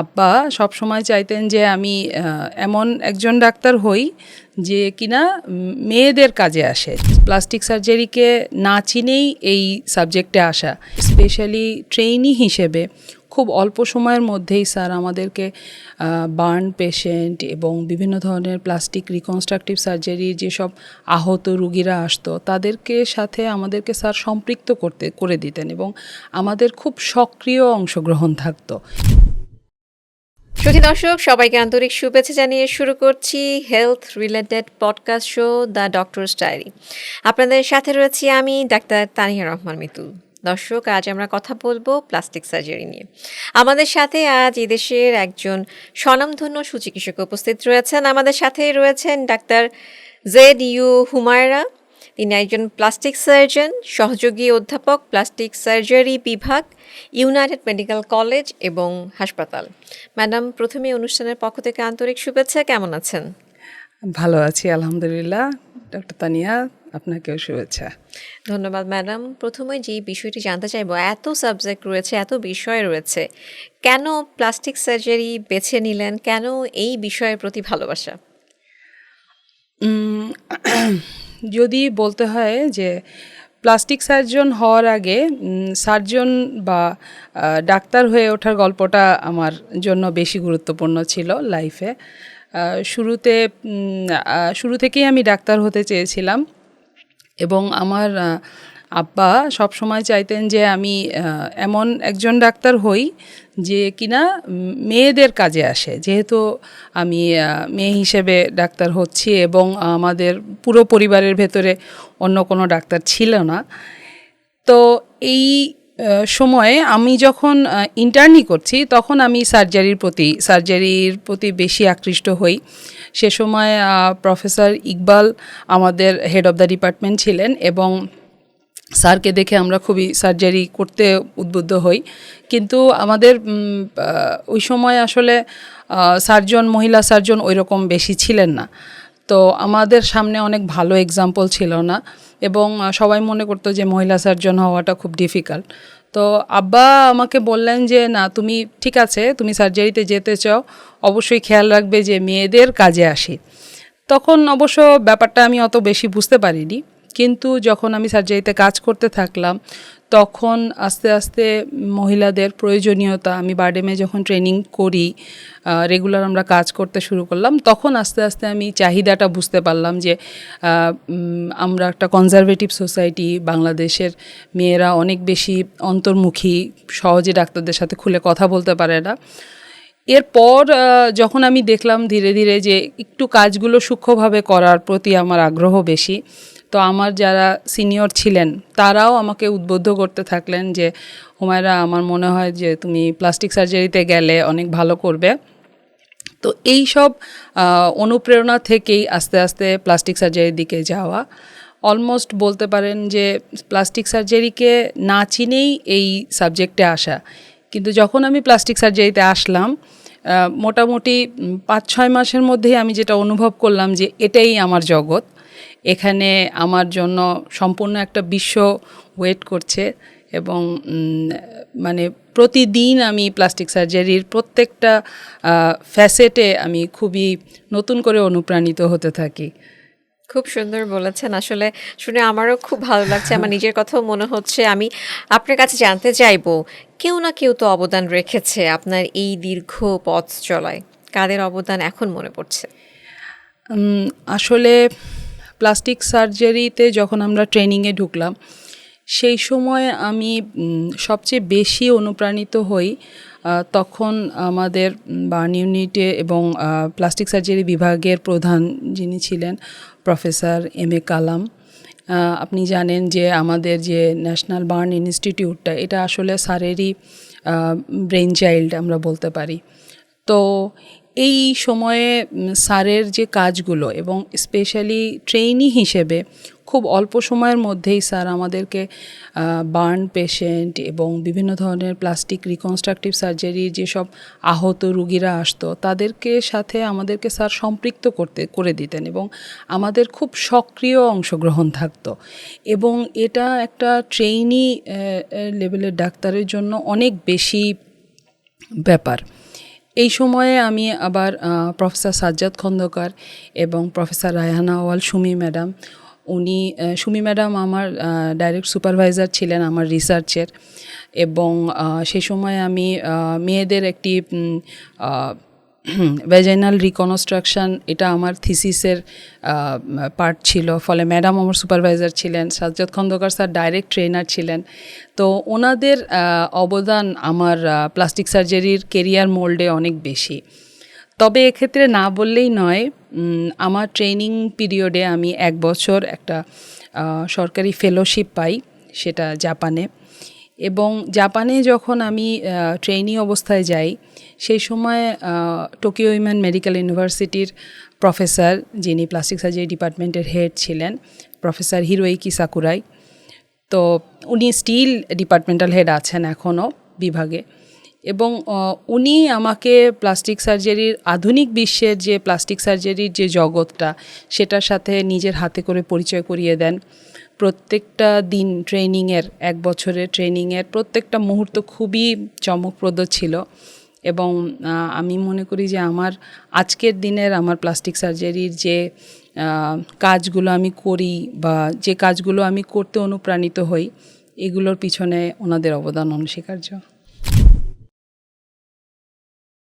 আব্বা সব সময় চাইতেন যে আমি এমন একজন ডাক্তার হই যে কিনা মেয়েদের কাজে আসে। প্লাস্টিক সার্জারিকে না চিনেই এই সাবজেক্টে আসা। স্পেশালি ট্রেইনি হিসেবে খুব অল্প সময়ের মধ্যেই স্যার আমাদেরকে বার্ন পেশেন্ট এবং বিভিন্ন ধরনের প্লাস্টিক রিকনস্ট্রাকটিভ সার্জারির যেসব আহত রুগীরা আসতো, তাদেরকে সাথে আমাদেরকে স্যার সম্পৃক্ত করতে, করে দিতেন এবং আমাদের খুব সক্রিয় অংশগ্রহণ থাকতো। শ্রোতি দর্শক, সবাইকে আন্তরিক শুভেচ্ছা জানিয়ে শুরু করছি health related podcast show the doctors diary আপনাদের সাথে রয়েছি আমি ডাক্তার তানিয়া রহমান মিতুল দর্শক, আজ আমরা কথা বলব প্লাস্টিক সার্জারি নিয়ে। আমাদের সাথে আজ এদেশের একজন স্বনামধন্য সুচিকিৎসক উপস্থিত রয়েছেন। আমাদের সাথে রয়েছেন ডাক্তার জেড ইউ হুমায়রা। তিনি একজন প্লাস্টিক সার্জন সহযোগী অধ্যাপক প্লাস্টিক সার্জারি বিভাগ ইউনাইটেড মেডিকেল কলেজ এবং হাসপাতাল। ম্যাডাম প্রথমে অনুষ্ঠানের পক্ষ থেকে আন্তরিক শুভেচ্ছা। কেমন আছেন? ভালো আছি আলহামদুলিল্লাহ। ডক্টর তানিয়া আপনাকেও শুভেচ্ছা। ধন্যবাদ ম্যাডাম। প্রথমে যে বিষয়টি জানতে চাইব এত সাবজেক্ট রয়েছে এত বিষয় রয়েছে। কেন প্লাস্টিক সার্জারি বেছে নিলেন? কেন এই বিষয়ের প্রতি ভালোবাসা? যদি বলতে হয় যে প্লাস্টিক সার্জন হওয়ার আগে সার্জন বা ডাক্তার হয়ে ওঠার গল্পটা আমার জন্য বেশি গুরুত্বপূর্ণ ছিল লাইফে। শুরুতে শুরু থেকেই আমি ডাক্তার হতে চেয়েছিলাম এবং আমার আব্বা সব সময় চাইতেন যে আমি এমন একজন ডাক্তার হই যে কিনা মেয়েদের কাজে আসে। যেহেতু আমি মেয়ে হিসেবে ডাক্তার হচ্ছি এবং আমাদের পুরো পরিবারের ভেতরে অন্য কোনো ডাক্তার ছিল না। তো এই সময়ে আমি যখন ইন্টার্নি করছি তখন আমি সার্জারির প্রতি সার্জারির প্রতি বেশি আকৃষ্ট হই। সে সময় প্রফেসর ইকবাল আমাদের হেড অফ দ্য ডিপার্টমেন্ট ছিলেন এবং স্যারকে দেখে আমরা খুবই সার্জারি করতে উদ্বুদ্ধ হই। কিন্তু আমাদের ওই সময় আসলে সার্জন মহিলা সার্জন ওই রকম বেশি ছিলেন না। তো আমাদের সামনে অনেক ভালো এক্সাম্পল ছিল না এবং সবাই মনে করতো যে মহিলা সার্জন হওয়াটা খুব ডিফিকাল্ট তো আব্বা আমাকে বললেন যে, না, তুমি ঠিক আছে, তুমি সার্জারিতে যেতে চাও, অবশ্যই খেয়াল রাখবে যে মেয়েদের কাজে আসি। তখন অবশ্য ব্যাপারটা আমি অত বেশি বুঝতে পারিনি। কিন্তু যখন আমি সার্জারিতে কাজ করতে থাকলাম, তখন আস্তে আস্তে মহিলাদের প্রয়োজনীয়তা, আমি বার্ডেমে যখন ট্রেনিং করি রেগুলার আমরা কাজ করতে শুরু করলাম, তখন আস্তে আস্তে আমি চাহিদাটা বুঝতে পারলাম যে আমরা একটা কনজারভেটিভ সোসাইটি বাংলাদেশের মেয়েরা অনেক বেশি অন্তর্মুখী, সহজে ডাক্তারদের সাথে খুলে কথা বলতে পারে না। এরপর যখন আমি দেখলাম ধীরে ধীরে যে, একটু কাজগুলো সূক্ষ্মভাবে করার প্রতি আমার আগ্রহ বেশি তো আমার যারা সিনিয়র ছিলেন, তারাও আমাকে উদ্বুদ্ধ করতে থাকলেন যে, হুমায়রা, আমার মনে হয় যে তুমি প্লাস্টিক সার্জারিতে গেলে অনেক ভালো করবে। তো এই সব অনুপ্রেরণা থেকেই আস্তে আস্তে প্লাস্টিক সার্জারির দিকে যাওয়া। অলমোস্ট বলতে পারেন যে প্লাস্টিক সার্জারিকে না চিনেই এই সাবজেক্টে আসা। কিন্তু যখন আমি প্লাস্টিক সার্জারিতে আসলাম মোটামুটি পাঁচ ছয় মাসের মধ্যেই আমি যেটা অনুভব করলাম যে, এটাই আমার জগৎ। এখানে আমার জন্য সম্পূর্ণ একটা বিশ্ব ওয়েট করছে এবং মানে প্রতিদিন আমি প্লাস্টিক সার্জারির প্রত্যেকটা ফ্যাসেটে আমি খুবই নতুন করে অনুপ্রাণিত হতে থাকি। খুব সুন্দর বলেছেন। আসলে শুনে আমারও খুব ভালো লাগছে। আমার নিজের কথাও মনে হচ্ছে। আমি আপনার কাছে জানতে চাইব কেউ না কেউ তো অবদান রেখেছে আপনার এই দীর্ঘ পথ চলায়। কাদের অবদান এখন মনে পড়ছে? আসলে প্লাস্টিক সার্জারিতে যখন আমরা ট্রেনিংয়ে ঢুকলাম, সেই সময় আমি সবচেয়ে বেশি অনুপ্রাণিত হই তখন আমাদের বার্ন ইউনিটে এবং প্লাস্টিক সার্জারি বিভাগের প্রধান যিনি ছিলেন প্রফেসর এম এ কালাম। আপনি জানেন যে আমাদের যে ন্যাশনাল বার্ন ইনস্টিটিউটটা এটা আসলে স্যারেরই ব্রেন চাইল্ড আমরা বলতে পারি। তো এই সময়ে স্যারের যে কাজগুলো এবং স্পেশালি ট্রেইনি হিসেবে খুব অল্প সময়ের মধ্যেই স্যার আমাদেরকে বার্ন পেশেন্ট এবং বিভিন্ন ধরনের প্লাস্টিক রিকনস্ট্রাকটিভ সার্জারির যেসব আহত রুগীরা আসতো, তাদেরকে সাথে আমাদেরকে স্যার সম্পৃক্ত করতে, করে দিতেন এবং আমাদের খুব সক্রিয় অংশগ্রহণ থাকতো। এবং এটা একটা ট্রেইনি লেভেলের ডাক্তারের জন্য অনেক বেশি ব্যাপার। এই সময়ে আমি আবার প্রফেসর সাজ্জাদ খন্দকার এবং প্রফেসর রায়হানা ওয়াল সুমি ম্যাডাম। উনি সুমি ম্যাডাম আমার ডাইরেক্ট সুপারভাইজার ছিলেন আমার রিসার্চের এবং সে সময় আমি মেয়েদের একটি ভেজাইনাল রিকনস্ট্রাকশন এটা আমার থিসিসের পার্ট ছিল। ফলে ম্যাডাম আমার সুপারভাইজার ছিলেন, Sajjad Khandaker sir direct trainer ছিলেন। তো ওনাদের অবদান আমার প্লাস্টিক সার্জারির কেরিয়ার মোল্ডে অনেক বেশি। তবে এক্ষেত্রে না বললেই নয় আমার ট্রেনিং পিরিয়ডে আমি এক বছর একটা সরকারি ফেলোশিপ পাই, সেটা জাপানে। এবং জাপানে যখন আমি ট্রেনি অবস্থায় যাই, সেই সময় টোকিও উইমেন মেডিকেল ইউনিভার্সিটির প্রফেসর যিনি প্লাস্টিক সার্জারি ডিপার্টমেন্টের হেড ছিলেন প্রফেসর হিরোইকি সাকুরাই তো উনি স্টিল ডিপার্টমেন্টাল হেড আছেন এখনও বিভাগে। এবং উনি আমাকে প্লাস্টিক সার্জারির, আধুনিক বিশ্বের যে প্লাস্টিক সার্জারির যে জগৎটা, সেটার সাথে নিজের হাতে করে পরিচয় করিয়ে দেন। প্রত্যেকটা দিন ট্রেনিংয়ের, এক বছরের ট্রেনিংয়ের প্রত্যেকটা মুহূর্ত খুবই চমকপ্রদ ছিল এবং আমি মনে করি যে আমার আজকের দিনের আমার প্লাস্টিক সার্জারির যে কাজগুলো আমি করি বা যে কাজগুলো আমি করতে অনুপ্রাণিত হই, এগুলোর পিছনে ওনাদের অবদান অনস্বীকার্য।